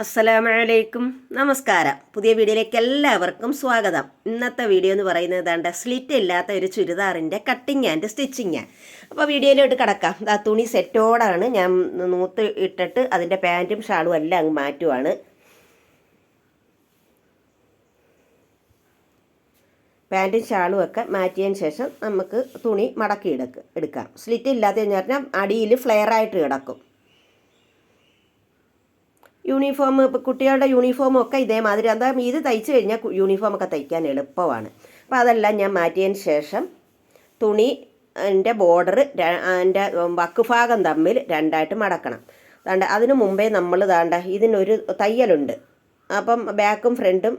അസ്സലാമലൈക്കും. നമസ്കാരം. പുതിയ വീഡിയോയിലേക്ക് എല്ലാവർക്കും സ്വാഗതം. ഇന്നത്തെ വീഡിയോ എന്ന് പറയുന്നത് ദാണ്ട സ്ലിറ്റ് ഇല്ലാത്ത ഒരു ചുരിദാറിന്റെ കട്ടിങ് ആൻഡ് സ്റ്റിച്ചിങ് അപ്പോൾ വീഡിയോയിലോട്ട് കിടക്കാം. ആ തുണി സെറ്റോടാണ് ഞാൻ നൂത്ത് ഇട്ടിട്ട് അതിന്റെ പാന്റും ഷാളും എല്ലാം അങ്ങ് മാറ്റുവാണ്. പാന്റും ഷാളും ഒക്കെ മാറ്റിയതിന് ശേഷം നമുക്ക് തുണി മടക്കി എടുക്ക സ്ലിറ്റ് ഇല്ലാത്തതെന്ന് പറഞ്ഞാൽ അടിയിൽ ഫ്ലെയർ ആയിട്ട് കിടക്കും. യൂണിഫോം കുട്ടികളുടെ യൂണിഫോം ഒക്കെ ഇതേമാതിരി. എന്താ ഇത് തയ്ച്ചു കഴിഞ്ഞാൽ യൂണിഫോം ഒക്കെ തയ്ക്കാൻ എളുപ്പമാണ്. അപ്പോൾ അതെല്ലാം ഞാൻ മാറ്റിയതിന് ശേഷം തുണി എന്റെ ബോർഡർ എന്റെ വക്കുഭാഗം തമ്മിൽ രണ്ടായിട്ട് മടക്കണം. അതാണ്ട് അതിനു മുമ്പേ നമ്മൾ താണ്ട ഇതിനൊരു തയ്യലുണ്ട്. അപ്പം ബാക്കും ഫ്രണ്ടും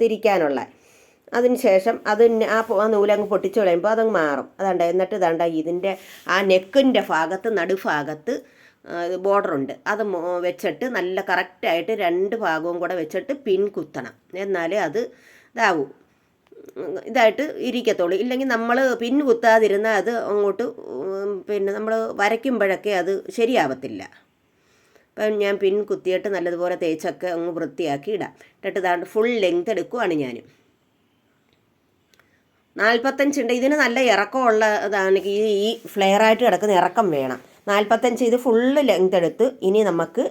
തിരിക്കാനുള്ള. അതിന് ശേഷം അത് ആ നൂലങ്ങ് പൊട്ടിച്ചു കളയുമ്പോൾ അതങ്ങ് മാറും. അതാണ്ട എന്നിട്ട് ഇതാണ്ട ഇതിന്റെ ആ നെക്കിന്റെ ഭാഗത്ത് നടുഭാഗത്ത് ബോർഡറുണ്ട്. അത് വെച്ചിട്ട് നല്ല കറക്റ്റായിട്ട് രണ്ട് ഭാഗവും കൂടെ വെച്ചിട്ട് പിൻ കുത്തണം. എന്നാലേ അത് ഇതാവൂ. ഇതായിട്ട് ഇരിക്കത്തുള്ളൂ. ഇല്ലെങ്കിൽ നമ്മൾ പിൻ കുത്താതിരുന്നാൽ അത് അങ്ങോട്ട് പിന്നെ നമ്മൾ വരയ്ക്കുമ്പോഴൊക്കെ അത് ശരിയാവത്തില്ല. അപ്പം ഞാൻ പിൻ കുത്തിയിട്ട് നല്ലതുപോലെ തേച്ചൊക്കെ അങ്ങ് വൃത്തിയാക്കി ഇടാം. എന്നിട്ട് ഇതാണ്ട് ഫുൾ ലെങ്ത് എടുക്കുവാണ് ഞാൻ നാൽപ്പത്തഞ്ചുണ്ട് ഇതിന് നല്ല ഇറക്കമുള്ള ഇതാണ്. ഈ ഫ്ലെയറായിട്ട് കിടക്കുന്ന ഇറക്കം വേണം. നാൽപ്പത്തഞ്ച് ഇത് ഫുള്ള് ലെങ്ത് എടുത്ത് ഇനി നമുക്ക്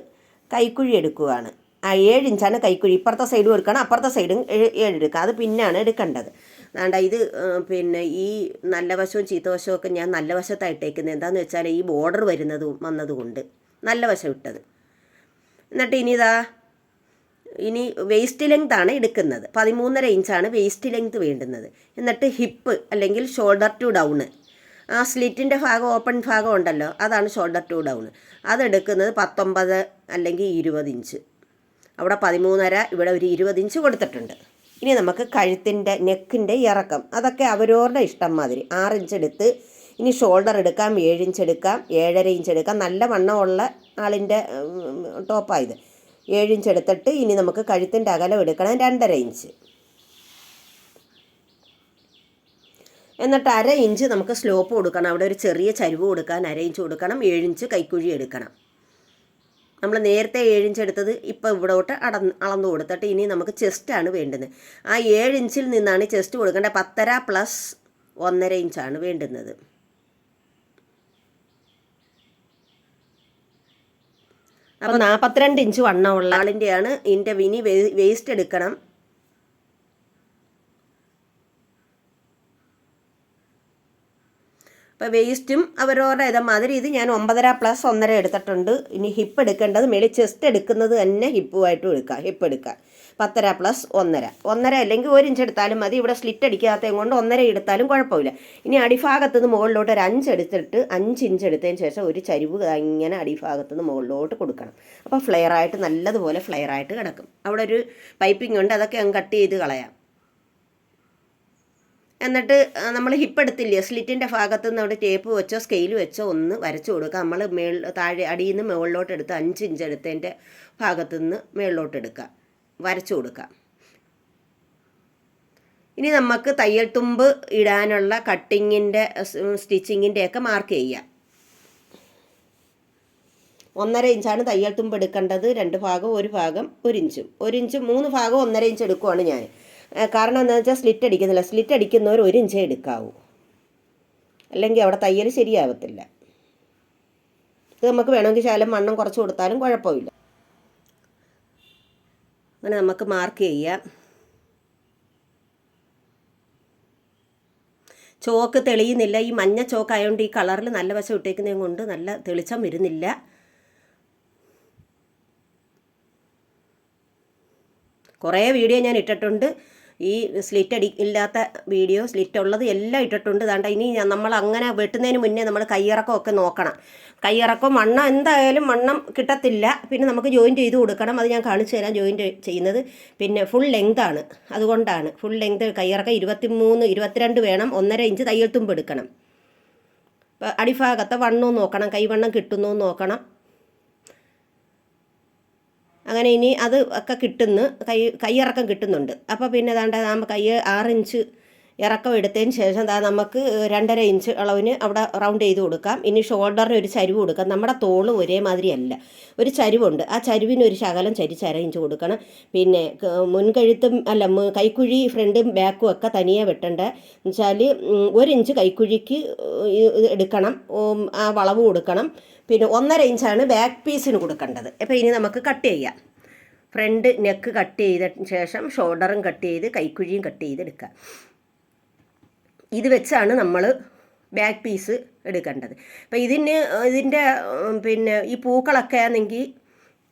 കൈക്കുഴി എടുക്കുകയാണ്. ആ ഏഴ് ഇഞ്ചാണ് കൈക്കുഴി. ഇപ്പുറത്തെ സൈഡും എടുക്കണം അപ്പുറത്തെ സൈഡും ഏഴ് എടുക്കുക. അത് പിന്നാണ് എടുക്കേണ്ടത്. വേണ്ട ഇത് പിന്നെ ഈ നല്ല വശവും ചീത്ത വശവും ഒക്കെ ഞാൻ നല്ല വശത്തായിട്ടേക്കുന്നത് എന്താണെന്ന് വെച്ചാൽ ഈ ബോർഡർ വരുന്നത് വന്നതുകൊണ്ട് നല്ല വശം ഇട്ടത്. എന്നിട്ട് ഇനി ഇതാ ഇനി വേസ്റ്റ് ലെങ്ത് ആണ് എടുക്കുന്നത്. പതിമൂന്നര ഇഞ്ചാണ് വേസ്റ്റ് ലെങ്ത് വേണ്ടുന്നത്. എന്നിട്ട് ഹിപ്പ് അല്ലെങ്കിൽ ഷോൾഡർ ടു ഡൗണ് ആ സ്ലിറ്റിന്റെ ഭാഗം ഓപ്പൺ ഭാഗം ഉണ്ടല്ലോ. അതാണ് ഷോൾഡർ ടു ഡൗൺ. അതെടുക്കുന്നത് പത്തൊമ്പത് അല്ലെങ്കിൽ ഇരുപത് ഇഞ്ച്. അവിടെ പതിമൂന്നര ഇവിടെ ഒരു ഇരുപത് ഇഞ്ച് കൊടുത്തിട്ടുണ്ട്. ഇനി നമുക്ക് കഴുത്തിന്റെ നെക്കിന്റെ ഇറക്കം. അതൊക്കെ അവരവരുടെ ഇഷ്ടം മാതിരി. ആറ് ഇഞ്ച് എടുത്ത് ഇനി ഷോൾഡർ എടുക്കാം ഏഴ് ഇഞ്ച് എടുക്കാം ഏഴര ഇഞ്ച് എടുക്കാം. നല്ല വണ്ണമുള്ള ആളിന്റെ ടോപ്പായത് ഏഴ് ഇഞ്ച് എടുത്തിട്ട് ഇനി നമുക്ക് കഴുത്തിന്റെ അകലം എടുക്കണം രണ്ടര ഇഞ്ച്. എന്നിട്ട് അര ഇഞ്ച് നമുക്ക് സ്ലോപ്പ് കൊടുക്കണം. അവിടെ ഒരു ചെറിയ ചരിവ് കൊടുക്കാൻ അര ഇഞ്ച് കൊടുക്കണം. ഏഴിഞ്ച് കൈക്കുഴി എടുക്കണം. നമ്മൾ നേരത്തെ ഏഴിഞ്ച് എടുത്തത് ഇപ്പോൾ ഇവിടോട്ട് അടന്ന് അളന്നു കൊടുത്തിട്ട് ഇനി നമുക്ക് ചെസ്റ്റാണ് വേണ്ടുന്നത്. ആ ഏഴ് ഇഞ്ചിൽ നിന്നാണ് ചെസ്റ്റ് കൊടുക്കേണ്ടത്. പത്തര പ്ലസ് ഒന്നര ഇഞ്ചാണ് വേണ്ടുന്നത്. അപ്പോൾ നാൽപ്പത്തിരണ്ട് ഇഞ്ച് വണ്ണമുള്ള ആളിന്റെയാണ് ഇതിന്റെ വിനി വേസ്റ്റ് എടുക്കണം. അപ്പോൾ വേസ്റ്റും അവരവരുടെ ഇതമാതിരി ഇത് ഞാൻ ഒമ്പതര പ്ലസ് ഒന്നര എടുത്തിട്ടുണ്ട്. ഇനി ഹിപ്പ് എടുക്കേണ്ടത് മേളിൽ ചെസ്റ്റ് എടുക്കുന്നത് തന്നെ ഹിപ്പുമായിട്ടും എടുക്കാം ഹിപ്പ് എടുക്കാം പത്തര പ്ലസ് ഒന്നര. ഒന്നര അല്ലെങ്കിൽ ഒരു ഇഞ്ച് എടുത്താലും മതി. ഇവിടെ സ്ലിറ്റ് അടിക്കാത്തതും കൊണ്ട് ഒന്നര എടുത്താലും കുഴപ്പമില്ല. ഇനി അടിഭാഗത്ത് നിന്ന് മുകളിലോട്ട് ഒരു അഞ്ച് എടുത്തിട്ട് അഞ്ച് ഇഞ്ച് എടുത്തതിന് ശേഷം ഒരു ചരിവ് ഇങ്ങനെ അടിഭാഗത്ത് നിന്ന് മുകളിലോട്ട് കൊടുക്കണം. അപ്പോൾ ഫ്ലെയറായിട്ട് നല്ലതുപോലെ ഫ്ലെയറായിട്ട് കിടക്കും. അവിടെ ഒരു പൈപ്പിംഗ് ഉണ്ട്. അതൊക്കെ അങ്ങ് കട്ട് ചെയ്ത് കളയാം. എന്നിട്ട് നമ്മൾ ഹിപ്പ് എടുത്തില്ലേ സ്ലിറ്റിന്റെ ഭാഗത്ത് നിന്ന് അവിടെ ടേപ്പ് വെച്ചോ സ്കെയിൽ വെച്ചോ ഒന്ന് വരച്ചു കൊടുക്കുക. നമ്മൾ മേൾ താഴെ അടിയിൽ നിന്ന് മുകളിലോട്ട് എടുത്ത് അഞ്ച് ഇഞ്ച് എടുത്തതിന്റെ ഭാഗത്ത് നിന്ന് മുകളിലോട്ട് എടുക്കുക. വരച്ചു കൊടുക്കുക. ഇനി നമുക്ക് തയ്യൽ തുമ്പ് ഇടാനുള്ള കട്ടിങ്ങിന്റെ സ്റ്റിച്ചിങ്ങിന്റെ ഒക്കെ മാർക്ക് ചെയ്യുക. ഒന്നര ഇഞ്ചാണ് തയ്യൽ തുമ്പ് എടുക്കേണ്ടത്. രണ്ട് ഭാഗം ഒരു ഭാഗം ഒരു ഇഞ്ചും. ഒരു ഇഞ്ച് മൂന്ന് ഭാഗം ഒന്നര ഇഞ്ച് എടുക്കുവാണ് ഞാൻ കാരണം എന്താണെന്ന് വെച്ചാൽ സ്ലിറ്റ് അടിക്കുന്നില്ല. സ്ലിറ്റ് അടിക്കുന്നവർ ഒരു ഇഞ്ചേ എടുക്കാവൂ. അല്ലെങ്കിൽ അവിടെ തയ്യൽ ശരിയാവത്തില്ല. ഇത് നമുക്ക് വേണമെങ്കിൽ ശകലം വണ്ണം കുറച്ച് കൊടുത്താലും കുഴപ്പമില്ല. അങ്ങനെ നമുക്ക് മാർക്ക് ചെയ്യാം. ചോക്ക് തെളിയുന്നില്ല. ഈ മഞ്ഞ ചോക്ക് ആയതുകൊണ്ട് ഈ കളറിൽ നല്ല വശം ഇട്ടേക്കുന്നതും കൊണ്ട് നല്ല തെളിച്ചം വരുന്നില്ല. കുറേ വീഡിയോ ഞാൻ ഇട്ടിട്ടുണ്ട്. ഈ സ്ലിറ്റ് അടി ഇല്ലാത്ത വീഡിയോ സ്ലിറ്റ് ഉള്ളത് എല്ലാം ഇട്ടിട്ടുണ്ട്. ദാണ്ട ഇനി നമ്മൾ അങ്ങനെ വെട്ടുന്നതിന് മുന്നേ നമ്മൾ കയ്യിറക്കമൊക്കെ നോക്കണം. കയ്യിറക്കം വണ്ണം എന്തായാലും വണ്ണം കിട്ടത്തില്ല. പിന്നെ നമുക്ക് ജോയിന്റ് ചെയ്ത് കൊടുക്കണം. അത് ഞാൻ കാണിച്ചു തരാം ജോയിന്റ് ചെയ്യുന്നത്. പിന്നെ ഫുൾ ലെങ്ത് ആണ്. അതുകൊണ്ടാണ് ഫുൾ ലെങ്ത് കയ്യിറക്കം ഇരുപത്തി മൂന്ന് ഇരുപത്തിരണ്ട് വേണം. ഒന്നര ഇഞ്ച് തയ്യൽ തുമ്പ് എടുക്കണം. അടിഭാഗത്തെ വണ്ണവും നോക്കണം. കൈവണ്ണം കിട്ടുന്നു നോക്കണം. അങ്ങനെ ഇനി അത് ഒക്കെ കിട്ടുന്നു. കൈ കൈയിറക്കം കിട്ടുന്നുണ്ട്. അപ്പോൾ പിന്നെ ദാണ്ട നമ്മൾ കൈ ഇഞ്ച് ഇറക്കം എടുത്തതിന് ശേഷം ദാ നമുക്ക് രണ്ടര ഇഞ്ച് അളവിന് അവിടെ റൗണ്ട് ചെയ്ത് കൊടുക്കാം. ഇനി ഷോൾഡറിന് ഒരു ചരിവ് കൊടുക്കാം. നമ്മുടെ തോൾ ഒരേ മാതിരിയല്ല ഒരു ചരിവുണ്ട്. ആ ചരിവിന് ഒരു ശകലം ചരിച്ച് അര ഇഞ്ച് കൊടുക്കണം. പിന്നെ മുൻകഴുത്തും അല്ല കൈക്കുഴി ഫ്രണ്ടും ബാക്കും ഒക്കെ തനിയെ വെട്ടേണ്ട. എന്നുവെച്ചാൽ ഒരു ഇഞ്ച് കൈക്കുഴിക്ക് എടുക്കണം. ആ വളവ് കൊടുക്കണം. പിന്നെ ഒന്നര ഇഞ്ചാണ് ബാക്ക് പീസിന് കൊടുക്കേണ്ടത്. അപ്പോൾ ഇനി നമുക്ക് കട്ട് ചെയ്യാം. ഫ്രണ്ട് നെക്ക് കട്ട് ചെയ്ത ശേഷം ഷോൾഡറും കട്ട് ചെയ്ത് കൈക്കുഴിയും കട്ട് ചെയ്തെടുക്കുക ഇത് വെച്ചാണ് നമ്മൾ ബാക്ക് പീസ് എടുക്കേണ്ടത്. അപ്പോൾ ഇതിന് ഇതിന്റെ പിന്നെ ഈ പൂക്കളൊക്കെ ആണെങ്കിൽ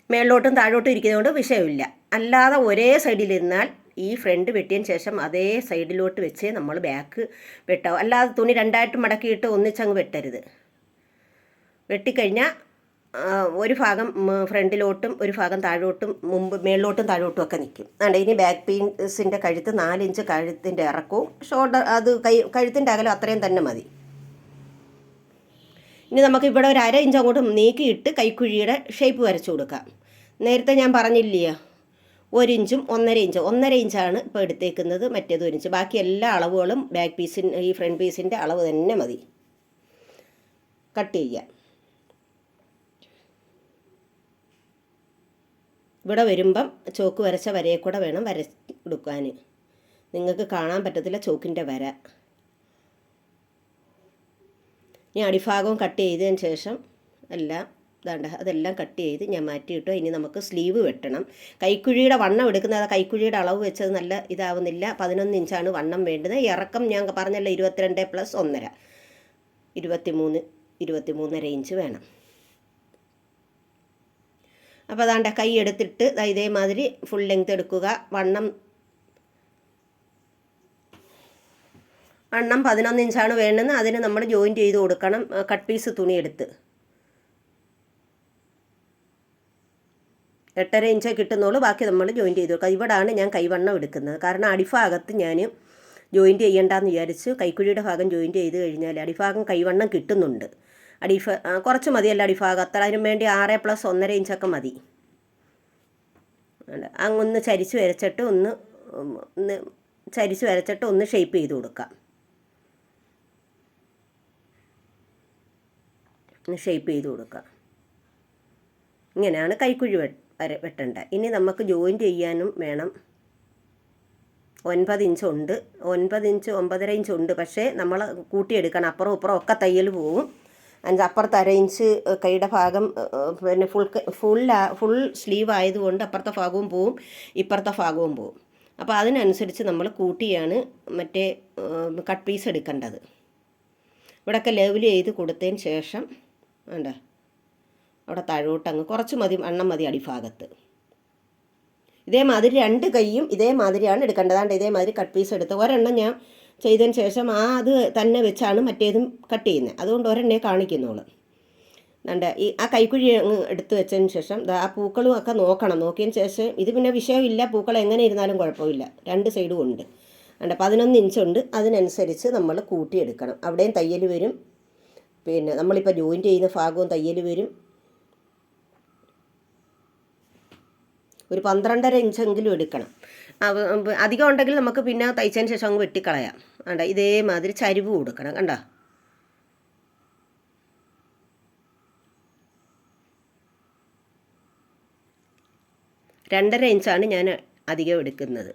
മേളിലോട്ടും താഴോട്ടും ഇരിക്കുന്നതുകൊണ്ട് വിഷയമില്ല. അല്ലാതെ ഒരേ സൈഡിലിരുന്നാൽ ഈ ഫ്രണ്ട് വെട്ടിയതിന് ശേഷം അതേ സൈഡിലോട്ട് വെച്ച് നമ്മൾ ബാക്ക് വെട്ടാവും. അല്ലാതെ തുണി രണ്ടായിട്ട് മടക്കിയിട്ട് ഒന്നിച്ചങ്ങ് വെട്ടരുത്. വെട്ടിക്കഴിഞ്ഞാൽ ഒരു ഭാഗം ഫ്രണ്ടിലോട്ടും ഒരു ഭാഗം താഴോട്ടും മുമ്പ് മേളിലോട്ടും താഴോട്ടും ഒക്കെ നിൽക്കും അതുകൊണ്ട് ഇനി ബാക്ക് പീസിന്റെ കഴുത്ത് നാലിഞ്ച് കഴുത്തിന്റെ ഇറക്കവും ഷോൾഡർ അത് കൈ കഴുത്തിന്റെ അകലം അത്രയും തന്നെ മതി. ഇനി നമുക്ക് ഇവിടെ ഒരു അര ഇഞ്ച് അങ്ങോട്ട് നീക്കിയിട്ട് കൈക്കുഴിയുടെ ഷേപ്പ് വരച്ചു കൊടുക്കാം. നേരത്തെ ഞാൻ പറഞ്ഞില്ലയോ ഒരു ഇഞ്ചും ഒന്നര ഇഞ്ച് ഒന്നര ഇഞ്ചാണ് ഇപ്പോൾ എടുത്തേക്കുന്നത് മറ്റേത് ഒരു ഇഞ്ച് ബാക്കി എല്ലാ അളവുകളും ബാക്ക് പീസിൻ ഈ ഫ്രണ്ട് പീസിന്റെ അളവ് തന്നെ മതി. കട്ട് ചെയ്യാം. ഇവിടെ വരുമ്പം ചോക്ക് വരച്ച വരയെ കൂടെ വേണം വര കൊടുക്കാൻ നിങ്ങൾക്ക് കാണാൻ പറ്റത്തില്ല ചോക്കിന്റെ വര. ഇനി അടിഭാഗവും കട്ട് ചെയ്തതിന് ശേഷം എല്ലാം ഇതാണ്ട് അതെല്ലാം കട്ട് ചെയ്ത് ഞാൻ മാറ്റിയിട്ടു. ഇനി നമുക്ക് സ്ലീവ് വെട്ടണം. കൈക്കുഴിയുടെ വണ്ണം എടുക്കുന്നത് കൈക്കുഴിയുടെ അളവ് വെച്ചത് നല്ല ഇതാവുന്നില്ല. പതിനൊന്ന് ഇഞ്ചാണ് വണ്ണം വേണ്ടത്. ഇറക്കം ഞാൻ പറഞ്ഞല്ലോ ഇരുപത്തിരണ്ട് പ്ലസ് ഒന്നര. ഇരുപത്തിമൂന്ന് ഇരുപത്തിമൂന്നര ഇഞ്ച് വേണം. അപ്പോൾ അതാണ്ട് കൈ എടുത്തിട്ട് ഇതേമാതിരി ഫുൾ ലെങ്ത് എടുക്കുക. വണ്ണം വണ്ണം പതിനൊന്ന് ഇഞ്ചാണ് വേണ്ടത് അതിന് നമ്മൾ ജോയിന്റ് ചെയ്ത് കൊടുക്കണം. കട്ട് പീസ് തുണി എടുത്ത്. എട്ടര ഇഞ്ചേ കിട്ടുന്നുള്ളൂ ബാക്കി നമ്മൾ ജോയിന്റ് ചെയ്ത് കൊടുക്കുക. ഇവിടാണ് ഞാൻ കൈവണ്ണം എടുക്കുന്നത്. കാരണം അടിഭാഗത്ത് ഞാൻ ജോയിന്റ് ചെയ്യണ്ടെന്ന് വിചാരിച്ച് കൈക്കുഴിയുടെ ഭാഗം ജോയിന്റ് ചെയ്ത് കഴിഞ്ഞാൽ അടിഭാഗം കൈവണ്ണം കിട്ടുന്നുണ്ട്. അടിഫ കുറച്ച് മതിയല്ല അടിഭാഗം അത്ര അതിനും വേണ്ടി ആറ് പ്ലസ് ഒന്നര ഇഞ്ചൊക്കെ മതി. അങ്ങൊന്ന് ചരിച്ച് വരച്ചിട്ട് ഒന്ന് ഒന്ന് ചരിച്ച് വരച്ചിട്ട് ഒന്ന് ഷേപ്പ് ചെയ്ത് കൊടുക്കാം. ഒന്ന് ഷേപ്പ് ചെയ്ത് കൊടുക്കാം. ഇങ്ങനെയാണ് കൈക്കുഴി വെ വെട്ടേണ്ടത്. ഇനി നമുക്ക് ജോയിൻ ചെയ്യാനും വേണം. ഒൻപത് ഇഞ്ച് ഉണ്ട്. ഒൻപത് ഇഞ്ച് ഒമ്പതര ഇഞ്ച് ഉണ്ട്. പക്ഷേ നമ്മൾ കൂട്ടിയെടുക്കണം. അപ്പുറം ഇപ്പുറം ഒക്കെ തയ്യൽ പോവും. അഞ്ച് അപ്പുറത്ത് അര ഇഞ്ച് കൈയുടെ ഭാഗം പിന്നെ ഫുൾ ഫുൾ ഫുൾ സ്ലീവ് ആയതുകൊണ്ട് അപ്പുറത്തെ ഭാഗവും പോവും ഇപ്പുറത്തെ ഭാഗവും പോവും. അപ്പോൾ അതിനനുസരിച്ച് നമ്മൾ കൂട്ടിയാണ് മറ്റേ കട്ട് പീസ് എടുക്കേണ്ടത്. ഇവിടെയൊക്കെ ലെവൽ ചെയ്ത് കൊടുത്തതിന് ശേഷം വേണ്ട അവിടെ താഴോട്ട് കുറച്ച് മതി എണ്ണം മതി അടിഭാഗത്ത്. ഇതേമാതിരി രണ്ട് കൈയും ഇതേമാതിരിയാണ് എടുക്കേണ്ടത്. അതുകൊണ്ട് ഇതേമാതിരി കട്ട് പീസ് എടുത്ത്. ഒരെണ്ണം ഞാൻ ചെയ്തതിന് ശേഷം ആ അത് തന്നെ വെച്ചാണ് മറ്റേതും കട്ട് ചെയ്യുന്നത് അതുകൊണ്ട് ഒരെണ്ണേ കാണിക്കുന്നുള്ളൂ. നണ്ട ഈ ആ കൈക്കുഴി എടുത്ത് വെച്ചതിന് ശേഷം ആ പൂക്കളും ഒക്കെ നോക്കണം. നോക്കിയതിന് ശേഷം ഇത് പിന്നെ വിഷയമില്ല. പൂക്കൾ എങ്ങനെ ഇരുന്നാലും കുഴപ്പമില്ല. രണ്ട് സൈഡും ഉണ്ട്. എന്താ പതിനൊന്ന് ഇഞ്ചുണ്ട് അതിനനുസരിച്ച് നമ്മൾ കൂട്ടിയെടുക്കണം. അവിടെയും തയ്യൽ വരും. പിന്നെ നമ്മളിപ്പോൾ ജോയിന്റ് ചെയ്യുന്ന ഭാഗവും തയ്യൽ വരും. ഒരു പന്ത്രണ്ടര ഇഞ്ചെങ്കിലും എടുക്കണം. അധികം ഉണ്ടെങ്കിൽ നമുക്ക് പിന്നെ തയ്ച്ചതിന് ശേഷം അങ്ങ് വെട്ടിക്കളയാം. കണ്ട? ഇതേമാതിരി ചരിവ് കൊടുക്കണം കണ്ട? രണ്ടര ഇഞ്ചാണ് ഞാൻ അധികം എടുക്കുന്നത്.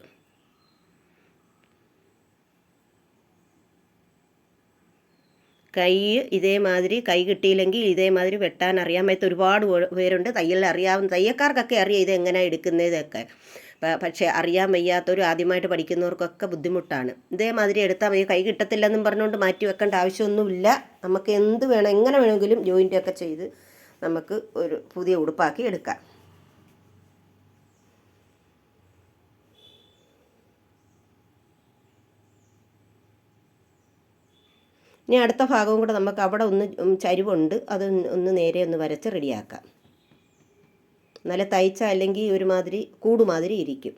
കൈ ഇതേമാതിരി കൈ കിട്ടിയില്ലെങ്കിൽ ഇതേമാതിരി വെട്ടാൻ അറിയാൻ പറ്റാത്ത ഒരുപാട് പേരുണ്ട്. തയ്യൽ അറിയാവുന്ന തയ്യക്കാർക്കൊക്കെ അറിയാം ഇത് എങ്ങനെയാണ് എടുക്കുന്നതൊക്കെ. പക്ഷേ അറിയാൻ വയ്യാത്തവരും ആദ്യമായിട്ട് പഠിക്കുന്നവർക്കൊക്കെ ബുദ്ധിമുട്ടാണ്. ഇതേമാതിരി എടുത്താൽ മതി. കൈ കിട്ടത്തില്ലെന്നും പറഞ്ഞുകൊണ്ട് മാറ്റി വെക്കേണ്ട ആവശ്യമൊന്നുമില്ല. നമുക്ക് എന്ത് വേണം എങ്ങനെ വേണമെങ്കിലും ജോയിന്റ് ഒക്കെ ചെയ്ത് നമുക്ക് ഒരു പുതിയ ഉടുപ്പാക്കി എടുക്കാം. ഇനി അടുത്ത ഭാഗവും കൂടെ നമുക്ക് അവിടെ ഒന്ന് ചരിവുണ്ട്. അത് ഒന്ന് നേരെ ഒന്ന് വരച്ച് റെഡിയാക്കാം. നല്ല തയ്ച്ച അല്ലെങ്കിൽ ഒരുമാതിരി കൂടുമാതിരി ഇരിക്കും.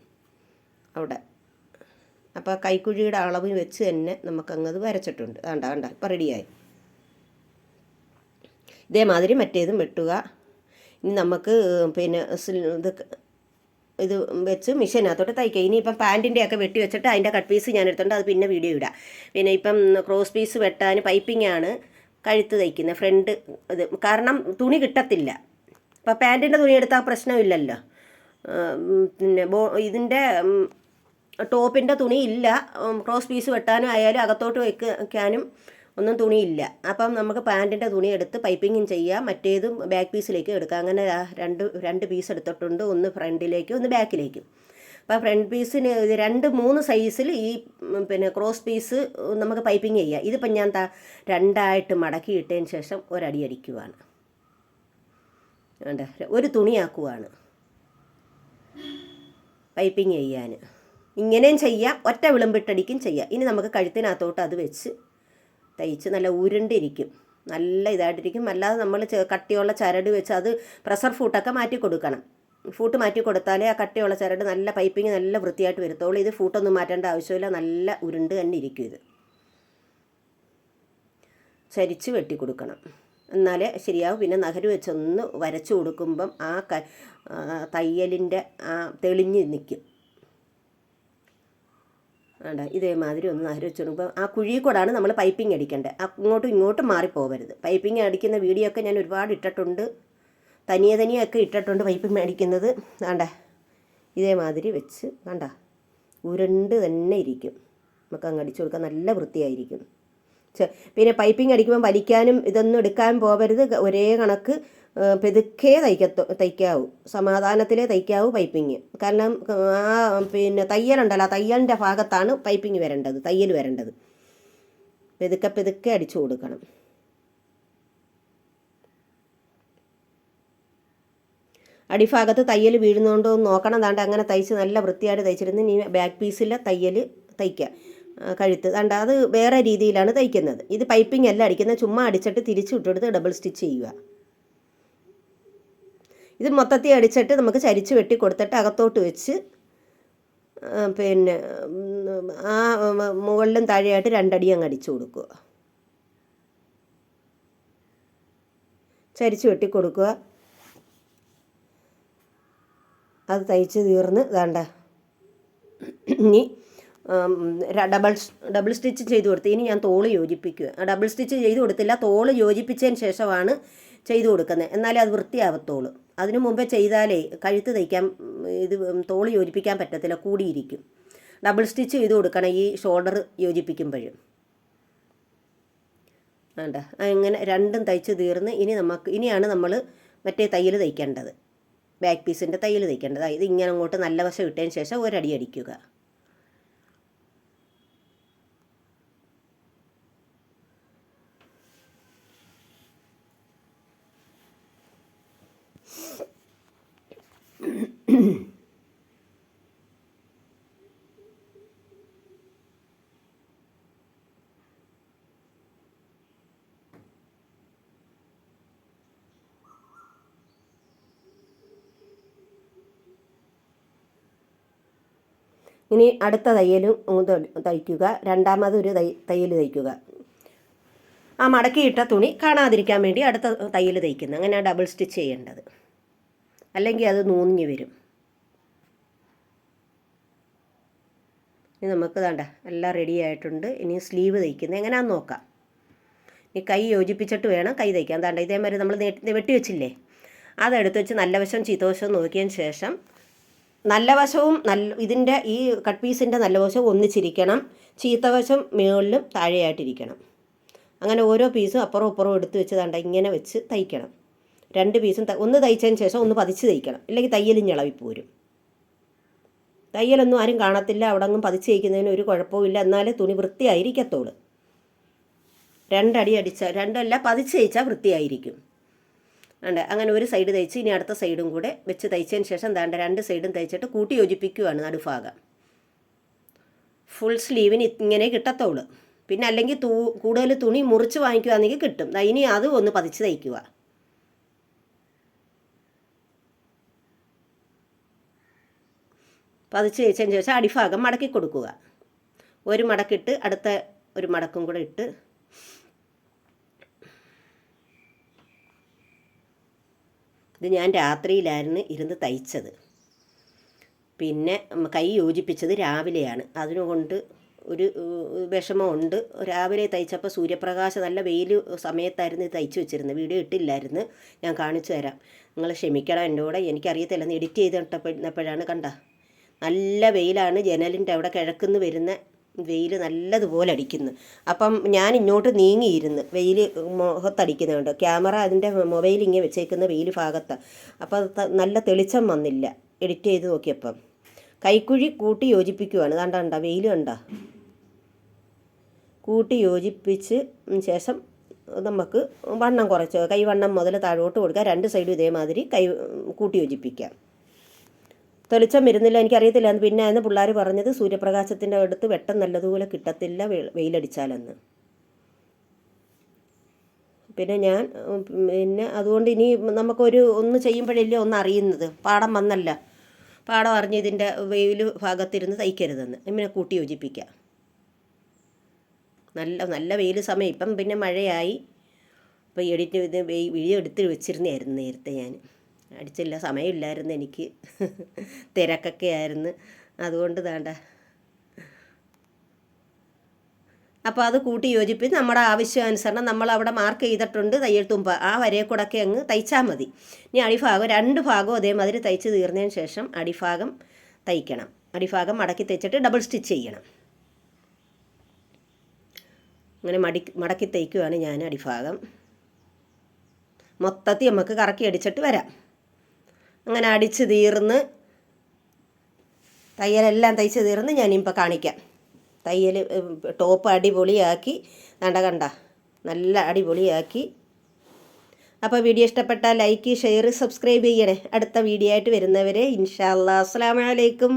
അവിടെ. അപ്പോൾ കൈക്കുഴിയുടെ അളവ് വെച്ച് തന്നെ നമുക്കങ്ങത് വരച്ചിട്ടുണ്ട്. വേണ്ട വേണ്ട ഇപ്പം റെഡിയായി. ഇതേമാതിരി മറ്റേതും വെട്ടുക. ഇനി നമുക്ക് പിന്നെ ഇത് ഇത് വെച്ച് മിഷീനകത്തോട്ട് തയ്ക്കുക. പാന്റിന്റെ ഒക്കെ വെട്ടി വെച്ചിട്ട് അതിന്റെ കട്ട് പീസ് ഞാൻ എടുത്തിട്ടുണ്ട്. അത് പിന്നെ വീഡിയോ ഇടാം. പിന്നെ ഇപ്പം ക്രോസ് പീസ് വെട്ടാൻ പൈപ്പിംഗ് ആണ് കഴുത്ത് തയ്ക്കുന്നത്. ഫ്രണ്ട് ഇത് കാരണം തുണി കിട്ടത്തില്ല. അപ്പം പാന്റിന്റെ തുണി എടുത്താൽ പ്രശ്നമില്ലല്ലോ. പിന്നെ ബോ ഇതിന്റെ ടോപ്പിന്റെ തുണി ഇല്ല. ക്രോസ് പീസ് വെട്ടാനും ആയാലും അകത്തോട്ട് വെക്കാനും ഒന്നും തുണിയില്ല. അപ്പം നമുക്ക് പാന്റിന്റെ തുണി എടുത്ത് പൈപ്പിങ്ങും ചെയ്യാം. മറ്റേതും ബാക്ക് പീസിലേക്ക് എടുക്കാം. അങ്ങനെ രണ്ട് രണ്ട് പീസ് എടുത്തിട്ടുണ്ട്. ഒന്ന് ഫ്രണ്ടിലേക്കും ഒന്ന് ബാക്കിലേക്കും. അപ്പോൾ ഫ്രണ്ട് പീസിന് രണ്ട് മൂന്ന് സൈസിൽ ഈ പിന്നെ ക്രോസ് പീസ് നമുക്ക് പൈപ്പിംഗ് ചെയ്യാം. ഇതിപ്പം ഞാൻ ത രണ്ടായിട്ട് മടക്കി ഇട്ടതിന് ശേഷം ഒരടി അടിക്കുവാണ്. വേണ്ട ഒരു തുണിയാക്കുവാണ്. പൈപ്പിംഗ് ചെയ്യാൻ. ഇങ്ങനെയും ചെയ്യാം ഒറ്റ വിളമ്പിട്ടടിക്കും ചെയ്യാം. ഇനി നമുക്ക് കഴുത്തിനകത്തോട്ട് അത് വെച്ച് തയ്ച്ച് നല്ല ഉരുണ്ടിരിക്കും. നല്ല ഇതായിട്ടിരിക്കും. അല്ലാതെ നമ്മൾ കട്ടിയുള്ള ചരട് വെച്ച് അത് പ്രഷർ ഫൂട്ടൊക്കെ മാറ്റി കൊടുക്കണം. ഫൂട്ട് മാറ്റി കൊടുത്താലേ ആ കട്ടിയുള്ള ചരട് നല്ല പൈപ്പിങ് നല്ല വൃത്തിയായിട്ട് വരുത്തോളൂ ഇത് ഫൂട്ടൊന്നും മാറ്റേണ്ട ആവശ്യമില്ല. നല്ല ഉരുണ്ട് തന്നെ ഇരിക്കും ഇത്. ചരിച്ച് വെട്ടി കൊടുക്കണം. എന്നാലേ ശരിയാവും. പിന്നെ നഖര് വെച്ചൊന്ന് വരച്ചു കൊടുക്കുമ്പം ആ ക തയ്യലിന്റെ ആ തെളിഞ്ഞ് നിൽക്കും വേണ്ട ഇതേമാതിരി ഒന്ന് നഹരി വെച്ച് കൊടുക്കുമ്പോൾ ആ കുഴി കൂടാണ് നമ്മൾ പൈപ്പിംഗ് അടിക്കേണ്ടത് അങ്ങോട്ടും ഇങ്ങോട്ടും മാറിപ്പോകരുത് പൈപ്പിംഗ് അടിക്കുന്ന വീഡിയോ ഒക്കെ ഞാൻ ഒരുപാട് ഇട്ടിട്ടുണ്ട്. തനിയെ തനിയൊക്കെ ഇട്ടിട്ടുണ്ട് പൈപ്പിംഗ് അടിക്കുന്നത്. വേണ്ട ഇതേമാതിരി വെച്ച് വേണ്ട ഉരുണ്ട് തന്നെ ഇരിക്കും. നമുക്ക് അങ്ങ് അടിച്ചു കൊടുക്കാൻ നല്ല വൃത്തിയായിരിക്കും. പിന്നെ പൈപ്പിംഗ് അടിക്കുമ്പോൾ വലിക്കാനും ഇതൊന്നും എടുക്കാൻ പോകരുത് ഒരേ കണക്ക് പെതുക്കെ തയ്ക്കത്തു തയ്ക്കാവൂ. സമാധാനത്തിലേ തയ്ക്കാവൂ പൈപ്പിങ് കാരണം ആ പിന്നെ തയ്യലുണ്ടല്ലോ തയ്യലിന്റെ ഭാഗത്താണ് പൈപ്പിങ് വരേണ്ടത് തയ്യൽ വരേണ്ടത്. പെതുക്കെ പെതുക്കെ അടിച്ചു കൊടുക്കണം. അടിഭാഗത്ത് തയ്യൽ വീഴുന്നതുകൊണ്ടോ എന്ന് നോക്കണം. താണ്ട് അങ്ങനെ തയ്ച്ച് നല്ല വൃത്തിയായിട്ട് തയ്ച്ചിരുന്ന് ഇനി ബാക്ക് പീസിലെ തയ്യൽ തയ്ക്കുക കഴുത്ത്. കണ്ട അത് വേറെ രീതിയിലാണ് തയ്ക്കുന്നത്. ഇത് പൈപ്പിംഗ് എല്ലാം അടിക്കുന്നത്. ചുമ്മാ അടിച്ചിട്ട് തിരിച്ചു വിട്ടെടുത്ത് ഡബിൾ സ്റ്റിച്ച് ചെയ്യുക. ഇത് മൊത്തത്തിൽ അടിച്ചിട്ട് നമുക്ക് ചരിച്ച് വെട്ടി കൊടുത്തിട്ട് അകത്തോട്ട് വെച്ച് പിന്നെ ആ മുകളിലും താഴെയായിട്ട് രണ്ടടി അങ്ങ് അടിച്ചു കൊടുക്കുക. ചരിച്ച് വെട്ടി കൊടുക്കുക. അത് തയ്ച്ച് തീർന്ന് വേണ്ട ഇനി ഡബിൾ ഡബിൾ സ്റ്റിച്ച് ചെയ്ത് കൊടുത്ത്. ഇനി ഞാൻ തോൾ യോജിപ്പിക്കുക. ഡബിൾ സ്റ്റിച്ച് ചെയ്ത് കൊടുത്തില്ല. തോൾ യോജിപ്പിച്ചതിന് ശേഷമാണ് ചെയ്ത് കൊടുക്കുന്നത്. എന്നാലേ അത് വൃത്തിയാവത്തോളൂ. അതിനു മുമ്പേ ചെയ്താലേ കഴുത്ത് തയ്ക്കാൻ ഇത് തോൾ യോജിപ്പിക്കാൻ പറ്റത്തില്ല. കൂടിയിരിക്കും. ഡബിൾ സ്റ്റിച്ച് ചെയ്ത് കൊടുക്കണം ഈ ഷോൾഡർ യോജിപ്പിക്കുമ്പോഴും. വേണ്ട അങ്ങനെ രണ്ടും തയ്ച്ച് തീർന്ന് ഇനി നമുക്ക് ഇനിയാണ് നമ്മൾ മറ്റേ തയ്യൽ തയ്ക്കേണ്ടത്. ബാക്ക് പീസിന്റെ തയ്യൽ തയ്ക്കേണ്ടത്. ഇത് ഇങ്ങനെ അങ്ങോട്ട് നല്ല വശം ഇട്ടതിന് ശേഷം ഒരടി അടിക്കുക. ഇനി അടുത്ത തയ്യലും തയ്ക്കുക. രണ്ടാമതൊരു തൈ തയ്യൽ തയ്ക്കുക. ആ മടക്കിയിട്ട തുണി കാണാതിരിക്കാൻ വേണ്ടി അടുത്ത തയ്യൽ തയ്ക്കുന്നത് അങ്ങനെ ഡബിൾ സ്റ്റിച്ച് ചെയ്യേണ്ടത്. അല്ലെങ്കിൽ അത് നൂഞ്ഞു വരും. ഇനി നമുക്ക് വേണ്ട എല്ലാം റെഡി ആയിട്ടുണ്ട്. ഇനി സ്ലീവ് തയ്ക്കുന്നത്. എങ്ങനെയാണെന്ന് നോക്കാം. ഇനി കൈ യോജിപ്പിച്ചിട്ട് വേണം കൈ തയ്ക്കാൻ. താണ്ട ഇതേമാതിരി നമ്മൾ വെട്ടി വെച്ചില്ലേ? അതെടുത്ത് വെച്ച് നല്ല വശം ചീത്തവശം നോക്കിയതിന് ശേഷം നല്ല വശവും നല്ല ഇതിന്റെ ഈ കട്ട് പീസിന്റെ നല്ല വശവും ഒന്നിച്ചിരിക്കണം. ചീത്ത വശം മുകളിലും താഴെയായിട്ടിരിക്കണം. അങ്ങനെ ഓരോ പീസും അപ്പുറവും ഇപ്പുറവും എടുത്ത് വെച്ച് തണ്ട ഇങ്ങനെ വെച്ച് തയ്ക്കണം. രണ്ട് പീസും ഒന്ന് തയ്ച്ചതിന് ശേഷം ഒന്ന് പതിച്ച് തയ്ക്കണം. ഇല്ലെങ്കിൽ തയ്യലും ഞളവിപ്പോരും തയ്യലൊന്നും ആരും കാണത്തില്ല. അവിടെ അങ്ങും പതിച്ച് തയ്ക്കുന്നതിന് ഒരു കുഴപ്പമില്ല എന്നാലേ തുണി വൃത്തിയായിരിക്കത്തുള്ളൂ രണ്ടടി അടിച്ച രണ്ടല്ല പതിച്ച് തയ്ച്ചാൽ വൃത്തിയായിരിക്കും. വേണ്ട അങ്ങനെ ഒരു സൈഡ് തയ്ച്ച് ഇനി അടുത്ത സൈഡും കൂടെ വെച്ച് തയ്ച്ചതിന് ശേഷം ദാണ്ട രണ്ട് സൈഡും തയ്ച്ചിട്ട് കൂട്ടി യോജിപ്പിക്കുകയാണ് നടുഭാഗം. ഫുൾ സ്ലീവിന് ഇങ്ങനെ കിട്ടത്തുള്ളൂ പിന്നെ അല്ലെങ്കിൽ തൂ കൂടുതൽ തുണി മുറിച്ച് വാങ്ങിക്കുകയാണെങ്കിൽ കിട്ടും. ഇനി അത് ഒന്ന് പതിച്ച് തയ്ക്കുക പതിച്ച് തയ്ച്ചതിന് ശേഷം അടിഭാഗം മടക്കി കൊടുക്കുക. ഒരു മടക്കിട്ട് അടുത്ത ഒരു മടക്കും കൂടെ ഇട്ട് ഇത് ഞാൻ രാത്രിയിലായിരുന്നു ഇരുന്ന് തയ്ച്ചത്. പിന്നെ കൈ യോജിപ്പിച്ചത് രാവിലെയാണ്. അതിനുകൊണ്ട് ഒരു വിഷമമുണ്ട്. രാവിലെ തയ്ച്ചപ്പോൾ സൂര്യപ്രകാശം നല്ല വെയിൽ സമയത്തായിരുന്നു തയ്ച്ചു വെച്ചിരുന്നത്. വീഡിയോ ഇട്ടില്ലായിരുന്നു. ഞാൻ കാണിച്ചു തരാം. നിങ്ങൾ ക്ഷമിക്കണം എന്റെ കൂടെ. എനിക്കറിയത്തില്ല എഡിറ്റ് ചെയ്തിട്ടപ്പോഴാണ് കണ്ട. നല്ല വെയിലാണ് ജനലിന്റെ അവിടെ കിഴക്കുന്ന് വരുന്ന വെയിൽ നല്ലതുപോലെ അടിക്കുന്നു. അപ്പം ഞാൻ ഇങ്ങോട്ട് നീങ്ങിയിരുന്നു. വെയിൽ മുഖത്തടിക്കുന്നുണ്ട് ക്യാമറ അതിന്റെ മൊബൈൽ ഇങ്ങനെ വെച്ചേക്കുന്ന വെയിൽ ഭാഗത്താണ് അപ്പോൾ നല്ല തെളിച്ചം വന്നില്ല. എഡിറ്റ് ചെയ്ത് നോക്കിയപ്പം. കൈക്കുഴി കൂട്ടി യോജിപ്പിക്കുവാണ്. കണ്ട കണ്ട വെയിൽ കണ്ട. കൂട്ടി യോജിപ്പിച്ച് ശേഷം നമുക്ക് വണ്ണം കുറച്ച് കൈവണ്ണം മുതൽ താഴോട്ട് കൊടുക്കുക രണ്ട് സൈഡും ഇതേമാതിരി കൈ കൂട്ടി യോജിപ്പിക്കാം. തെളിച്ചം വരുന്നില്ല എനിക്കറിയത്തില്ല എന്ന് പിന്നെ അന്ന് പിള്ളേർ പറഞ്ഞത് സൂര്യപ്രകാശത്തിന്റെ അടുത്ത് വെട്ടം നല്ലതുപോലെ കിട്ടത്തില്ല വെയിലടിച്ചാലെന്ന്. പിന്നെ ഞാൻ പിന്നെ അതുകൊണ്ട് ഇനി നമുക്കൊരു ഒന്ന് ചെയ്യുമ്പോഴല്ലേ ഒന്ന് അറിയുന്നത്. പാടം വന്നല്ല. പാടം അറിഞ്ഞ് ഇതിന്റെ വെയിൽ ഭാഗത്തിരുന്ന് തയ്ക്കരുതെന്ന്. ഇങ്ങനെ കൂട്ടി യോജിപ്പിക്കാം. നല്ല നല്ല വെയിൽ സമയം. ഇപ്പം പിന്നെ മഴയായി. ഇപ്പം എഡിറ്റ് ഇത് വീഡിയോ എടുത്ത് വെച്ചിരുന്നായിരുന്നു നേരത്തെ ഞാൻ. അടിച്ചില്ല സമയമില്ലായിരുന്നു എനിക്ക്. തിരക്കൊക്കെ ആയിരുന്നു. അതുകൊണ്ട് താണ്ട അപ്പോൾ അത് കൂട്ടി യോജിപ്പിച്ച് നമ്മുടെ ആവശ്യാനുസരണം നമ്മൾ അവിടെ മാർക്ക് ചെയ്തിട്ടുണ്ട് തയ്യൽ തുമ്പ. ആ വരയെ കൂടൊക്കെ അങ്ങ് തയ്ച്ചാൽ മതി. ഇനി അടിഭാഗം രണ്ട് ഭാഗവും അതേമാതിരി തയ്ച്ച് തീർന്നതിന് ശേഷം അടിഭാഗം തയ്ക്കണം. അടിഭാഗം മടക്കി തയ്ച്ചിട്ട് ഡബിൾ സ്റ്റിച്ച് ചെയ്യണം. അങ്ങനെ മടി മടക്കി തയ്ക്കുവാണ് ഞാൻ അടിഭാഗം. മൊത്തത്തിൽ നമുക്ക് കറക്കി അടിച്ചിട്ട് വരാം. അങ്ങനെ അടിച്ച് തീർന്ന് തയ്യലെല്ലാം തയ്ച്ച് തീർന്ന് ഞാനിപ്പോൾ കാണിക്കാം. തയ്യൽ ടോപ്പ് അടിപൊളിയാക്കി കണ്ട കണ്ട നല്ല അടിപൊളിയാക്കി. അപ്പോൾ വീഡിയോ ഇഷ്ടപ്പെട്ടാൽ ലൈക്ക് ഷെയർ സബ്സ്ക്രൈബ് ചെയ്യണേ. അടുത്ത വീഡിയോ ആയിട്ട് വരുന്നവരെ ഇൻഷാ അസ്സാം വലൈക്കും